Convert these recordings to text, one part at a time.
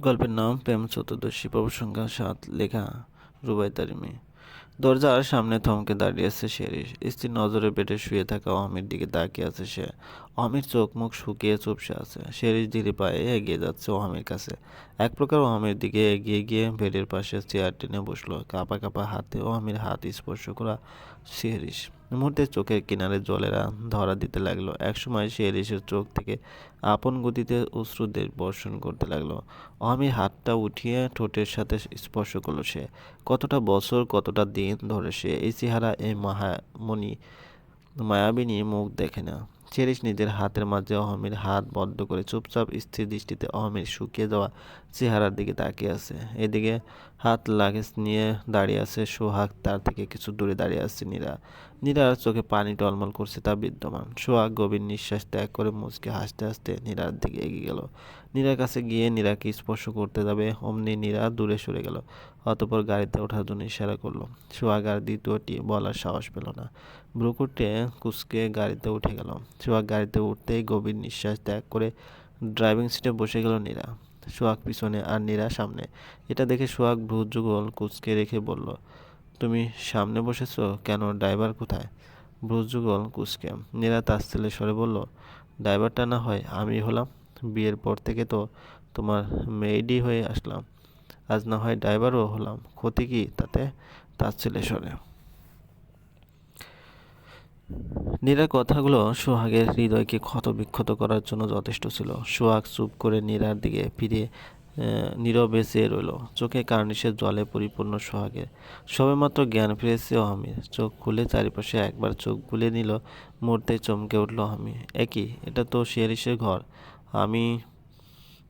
গল্পের নাম প্রেম চতুর্দশী প্রসংখ্যা সাত লেখা রুবাই তারিমি দরজার সামনে থমকে দাঁড়িয়ে আছে শেরিস স্ত্রীর নজরে পেটে শুয়ে থাকা অমির দিকে তাকিয়ে আছে সে। অমির চোখ মুখ শুকিয়ে চুপসে আছে। শেরিস ধীরে পায়ে এগিয়ে যাচ্ছে অমির কাছে। এক প্রকার অমির দিকে এগিয়ে গিয়ে বেডের পাশে চেয়ার টেনে বসল। কাঁপা কাঁপা হাতে অমির হাত স্পর্শ করা শেরিস মুহূর্তে চোখের কিনারে জলেরা ধরা দিতে লাগল। একসময় সে এলিশের চোখ থেকে আপন গতিতে অশ্রুদের বর্ষণ করতে লাগল। অমির হাতটা উঠিয়ে ঠোঁটের সাথে স্পর্শ করল সে। কতটা বছর, কতটা দিন ধরে সে এই চেহারা, এই মহামণি মায়াবিনী মুখ দেখে না। চেরিস নিজের হাতের মাঝে অহমির হাত বদ্ধ করে চুপচাপ স্থির দৃষ্টিতে অহমির শুকিয়ে যাওয়া চেহারার দিকে তাকিয়ে আছে। এদিকে হাত লাগেজ নিয়ে দাঁড়িয়ে আছে সোহাগ, তার থেকে কিছু দূরে দাঁড়িয়ে আছে নীরা। নীরার চোখে পানি টলমল করছে তা বিদ্যমান। সোহাগ গভীর নিঃশ্বাস ত্যাগ করে মুচকে হাসতে হাসতে নীরার দিকে এগিয়ে গেল। নীরার কাছে গিয়ে নীরাকে স্পর্শ করতে যাবে। অমনি নীরা দূরে সরে গেল, অতপর গাড়িতে ওঠার জন্য ইশারা করল। সোহাগ আর দ্বিতীয়টি বলার সাহস পেল না। ব্রুকুটে কুচকে গাড়িতে উঠে গেল। সোহাগ গাড়িতে উঠতেই গভীর নিঃশ্বাস ত্যাগ করে ড্রাইভিং সিটে বসে গেল নীরা। সোহাগ পিছনে আর নীরা সামনে। এটা দেখে সোহাগ ভ্রুযুগল কুচকে রেখে বলল, তুমি সামনে বসেছো কেন? ড্রাইভার কোথায়? ভ্রুযুগল কুচকে। নীরা তার ছেলে সরে বলল, ড্রাইভারটা না হয় আমি হলাম। বিয়ের পর থেকে তো তোমার মেইডই হয়ে আসলাম। আজ না হয় ড্রাইভারও হলাম। ক্ষতি কি তাতে? তার ছেলে সরে নীরার কথাগুলো সোহাগের হৃদয়কে ক্ষত বিক্ষত করার জন্য যথেষ্ট ছিল। সোহাগ চুপ করে নীরার দিকে ফিরে নীরবে চেয়ে রইল। চোখে কার্নিশের জলে পরিপূর্ণ সোহাগের। সবেমাত্র জ্ঞান ফিরেছে অহমির। চোখ খুলে চারিপাশে একবার চোখ বুলে নিল। মুহূর্তে চমকে উঠল অহমি একই এটা তো শিয়ারিসের ঘর। আমি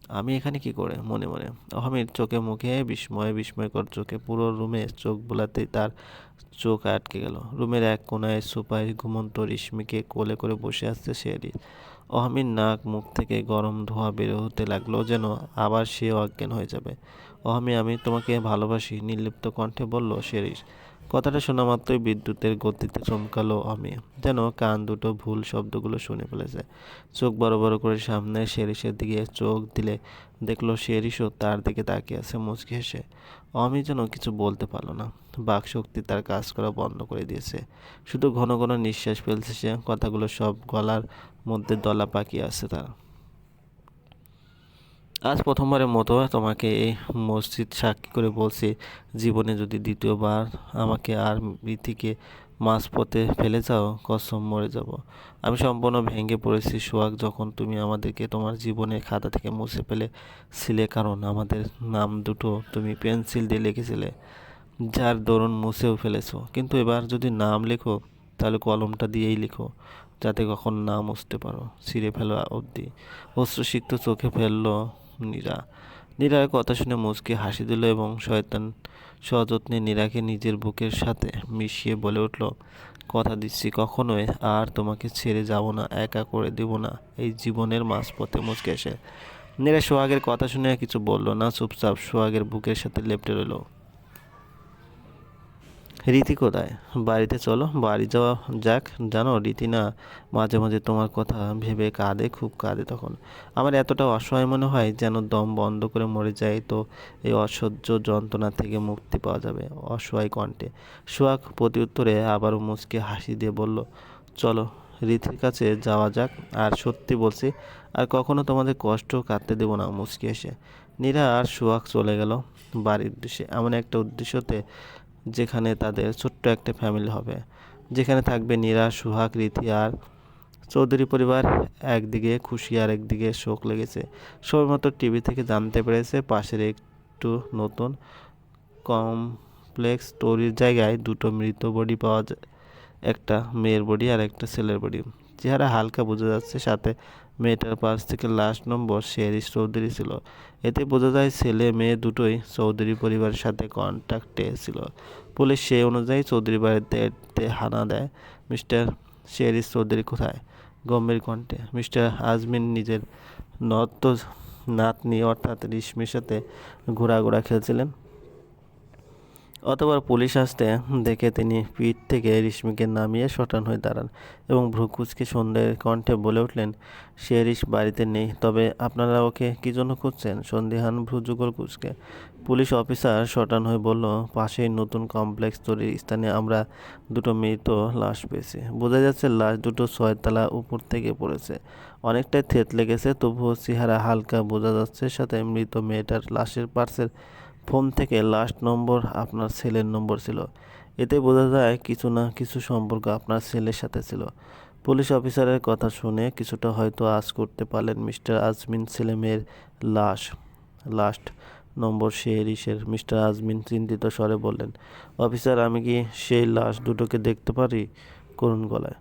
আমি এখানে কি করে? মনে মনে। অহমির চোখে মুখে বিস্ময়ে বিস্ময়কর চোখে পুরো রুমে চোখ বোলাতেই তার চোখ আটকে গেল। রুমের এক কোনায় সুপারি ঘুমন্ত রিশ্মিকে কোলে করে বসে আসছে সে অহমির নাক মুখ থেকে গরম ধোঁয়া বেরো হতে লাগল যেন আবার সে অজ্ঞান হয়ে যাবে। অহমি আমি তোমাকে ভালোবাসি, নির্লিপ্ত কণ্ঠে বলল শেরিস কথাটা শোনা মাত্রই বিদ্যুতের গতিতে চমকালো আমি যেন কান দুটো ভুল শব্দগুলো শুনে ফেলেছে। চোখ বড় বড় করে সামনে শেরিসের দিকে চোখ দিলে দেখল শেরিসও তার দিকে তাকিয়ে আছে মুচকি হেসে। অমি যেন কিছু বলতে পারল না। বাক শক্তি তার কাজ করা বন্ধ করে দিয়েছে। শুধু ঘন ঘন নিঃশ্বাস ফেলছে সে, কথাগুলো সব গলার মধ্যে দলা পাকিয়ে আছে তার। আজ প্রথমবারের মতো তোমাকে এই মসজিদ সাক্ষী করে বলছি, জীবনে যদি দ্বিতীয়বার আমাকে আর রীতিকে মাঝপথে ফেলে যাও, কসম মরে যাব। আমি সম্পূর্ণ ভেঙে পড়েছি সোহাগ যখন তুমি আমাদেরকে তোমার জীবনের খাতা থেকে মুছে ফেলেছিলে, কারণ আমাদের নাম দুটো তুমি পেন্সিল দিয়ে লিখেছিলে, যার দরুন মুছেও ফেলেছো। কিন্তু এবার যদি নাম লেখো, তাহলে কলমটা দিয়েই লিখো, যাতে কখন না মুছতে পারো। ছিঁড়ে ফেলা অবধি। অশ্রুসিক্ত চোখে ফেলল নীরা। নীরার কথা শুনে মুচকে হাসি দিল এবং শয়তান সযত্নে নীরাকে নিজের বুকের সাথে মিশিয়ে বলে উঠল, কথা দিচ্ছি কখনোই, আর তোমাকে ছেড়ে যাব না, একা করে দেব না, এই জীবনের মাঝপথে মুচকে এসে। নীরা সোহাগের কথা শুনে কিছু বলল না, চুপচাপ সোহাগের বুকের সাথে লেপটে রইল। রীতি কোথায় বাড়িতে চলো, বাড়ি যাওয়া যাক। জানো রীতি না মাঝে মাঝে তোমার কথা ভেবে কাঁদে, খুব কাঁদে তখন। আমার এতটা অসহায় মনে হয় যেন দম বন্ধ করে মরে যায় তো এই অসহ্য যন্ত্রণা থেকে মুক্তি পাওয়া যাবে অসহায় কণ্ঠে। সোহাগ প্রতি উত্তরে আবারও মুচকে হাসি দিয়ে বলল, চলো, রীতির কাছে যাওয়া যাক। আর সত্যি বলছি, আর কখনো তোমাদের কষ্ট কাটতে দেবো না। মুচকি এসে নীরা আর সোহাগ চলে গেল বাড়ির উদ্দেশ্যে। এমন একটা উদ্দেশ্যতে যেখানে তাদের ছোট্ট একটা ফ্যামিলি হবে। যেখানে থাকবে নীরা, সুহাগ, রীতি আর চৌধুরী পরিবার। একদিকে খুশি আর একদিকে শোক লেগেছে। সবেমাত্র টিভি থেকে জানতে পেরেছে পাশের একটু নতুন কমপ্লেক্স তৈরির জায়গায় দুটো মৃত বডি পাওয়া যায়। একটা মেয়ের বডি আর একটা ছেলের বডি। চেহারা হালকা বোঝা যাচ্ছে, সাথে মেয়েটার পাশ থেকে লাস্ট নম্বর শেরিস চৌধুরী ছিল। এতে বোঝা যায় ছেলে মেয়ে দুটোই চৌধুরী পরিবারের সাথে কন্ট্যাক্টে ছিল। পুলিশ সেই অনুযায়ী চৌধুরী বাড়িতে হানা দেয়। মিস্টার শেরিস চৌধুরী কোথায়? গম্ভীর কণ্ঠে, মিস্টার আজমিন নিজের নত নাতনি অর্থাৎ রিশমির সাথে ঘোরাঘোরা খেলছিলেন। অতবার পুলিশ আসতে দেখে তিনি পিঠ থেকে রেশমিকে নামিয়ে শটান হয়ে দাঁড়ান এবং ভ্রুকুচকে সন্ধ্যের কণ্ঠে বলে উঠলেন শেরিস বাড়িতে নেই, তবে আপনারা ওকে কী জন্য খুঁজছেন? সন্দেহান ভ্রুযুগল কুচকে। পুলিশ অফিসার শটান হয়ে বলল, পাশেই নতুন কমপ্লেক্স তৈরির স্থানে আমরা দুটো মৃত লাশ পেয়েছি। বোঝা যাচ্ছে লাশ দুটো ছয়তলা উপর থেকে পড়েছে। অনেকটাই থেতলে গেছে, তবুও চেহারা হালকা বোঝা যাচ্ছে, সাথে মৃত মেয়েটার লাশের পার্সের ফোন থেকে লাস্ট নম্বর আপনার ছেলের নম্বর ছিল। এতে বোঝা যায় কিছু না কিছু সম্পর্ক আপনার ছেলের সাথে ছিল। পুলিশ অফিসারের কথা শুনে কিছুটা হয়তো আজ করতে পারলেন মিস্টার আজমিন ছেলে মেয়ের লাশ। লাস্ট নম্বর শেরিসের মিস্টার আজমিন চিন্তিত স্বরে বললেন, অফিসার, আমি কি সেই লাশ দুটোকে দেখতে পারি? করুণ গলায়।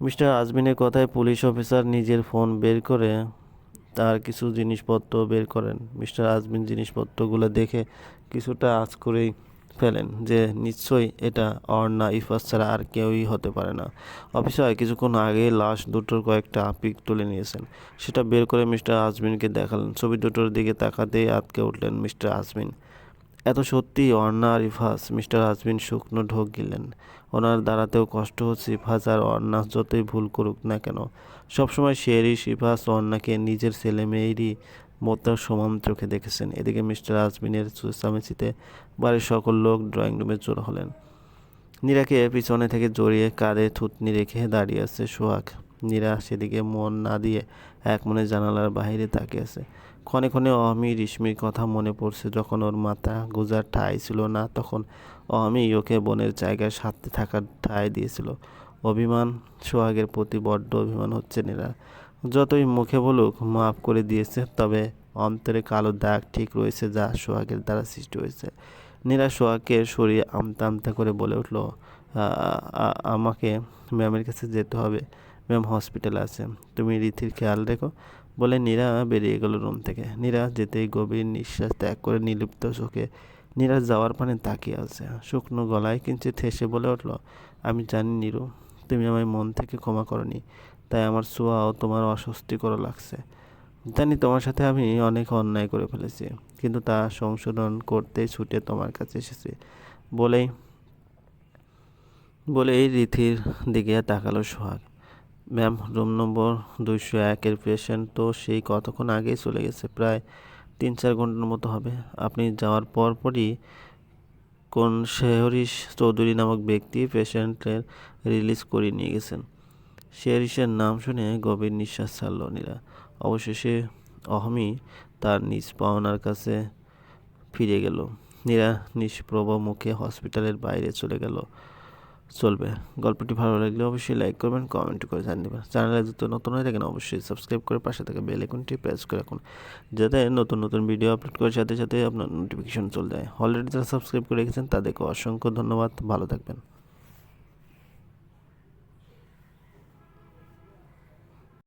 মিস্টার আজমিনের কথায় পুলিশ অফিসার নিজের ফোন বের করে তার কিছু জিনিসপত্র বের করেন। মিস্টার আজমিন জিনিসপত্রগুলো দেখে কিছুটা আজ করেই ফেলেন যে, নিশ্চয়ই এটা অর্ণা ইফাস ছাড়া আর কেউই হতে পারে না। অফিসার কিছুক্ষণ আগে লাশ দুটোর কয়েকটা পিক তুলে নিয়েছেন। সেটা বের করে মিস্টার আজমিনকে দেখালেন। ছবি দুটোর দিকে তাকাতেই আটকে উঠলেন মিস্টার আজমিন। এত সত্যি অর্ণা আর ইফাস? মিস্টার আজমিন শুকনো ঢোক গিলেন ওনার দাঁড়াতেও কষ্ট হচ্ছে ইফাস আর অর্ণা যতই ভুল করুক না কেন, সবসময় শেরিস ইফাস অর্ণাকে নিজের ছেলে মেয়েরই মতো সমান চোখে দেখেছেন। এদিকে মিস্টার আজমিনের চেঁচামেচিতে বাড়ির সকল লোক ড্রয়িং রুমে জোর হলেন। নীরাকে পিছনে থেকে জড়িয়ে কাঁধে থুতনি রেখে দাঁড়িয়ে আছে সোহাগ। নীরা সেদিকে মন না দিয়ে এক মনে জানালার বাইরে তাকিয়ে আছে। ক্ষণে ক্ষণে অহমি রিশমির কথা মনে পড়ছে। যখন ওর মাথা গোজার ঠাঁই ছিল না, তখন অহমি ওকে বনের জায়গায় সাথে থাকার ঠাঁই দিয়েছিল। অভিমান, সোহাগের প্রতি বড্ড অভিমান হচ্ছে নীরা। যতই মুখে বলুক, মাফ করে দিয়েছে, তবে অন্তরে কালো দাগ ঠিক রয়েছে যা সোহাগের দ্বারা সৃষ্টি হয়েছে। নীরা সোহাগকে সরিয়ে আমতা আমতা করে বলে উঠল আমাকে ম্যামের কাছে যেতে হবে। ম্যাম হসপিটালে আছে। তুমি রীতির খেয়াল রেখো। বলে নীরা বেরিয়ে গেল রুম থেকে। নীরা যেতেই গভীর নিঃশ্বাস ত্যাগ করে নিলিপ্ত চোখে নীরা যাওয়ার পানে তাকিয়ে আছে। শুকনো গলায় কিঞ্চিত হেসে বলে উঠল, আমি জানি নীরু, তুমি আমায় মন থেকে ক্ষমা করনি, তাই আমার ছোঁয়াও তোমার অস্বস্তিকর লাগছে। জানি তোমার সাথে আমি অনেক অন্যায় করে ফেলেছি, কিন্তু তা সংশোধন করতেই ছুটে তোমার কাছে এসেছি। বলেই বলেই রীতির দিকে তাকালো সোহাগ। ম্যাম, রুম নম্বর দুইশো একের পেশেন্ট তো সেই কতক্ষণ আগেই চলে গেছে? প্রায় তিন চার ঘণ্টার মতো হবে। আপনি যাওয়ার পর পরই কোন শেহরিশ চৌধুরী নামক ব্যক্তি পেশেন্টের রিলিজ করে নিয়ে গেছেন? শেহরিশের নাম শুনে গভীর নিঃশ্বাস ছাড়ল নীরা অবশেষে অহমি তার নিজ পাওনার কাছে ফিরে গেল। নীরা নিষ্প্রভ মুখে হসপিটালের বাইরে চলে গেল। চলবে। গল্পটি ভালো লাগলে অবশ্যই লাইক করবেন কমেন্ট করে জানিয়ে দেবেন। চ্যানেলে যদি নতুন হয়ে থাকেন, অবশ্যই সাবস্ক্রাইব করে পাশে থাকা বেল আইকনটি প্রেস করে রাখুন, যাতে নতুন নতুন ভিডিও আপলোড করার সাথে সাথে আপনার নোটিফিকেশন চলে যায়। অলরেডি যারা সাবস্ক্রাইব করে রেখেছেন, তাদেরকে অসংখ্য ধন্যবাদ। ভালো থাকবেন।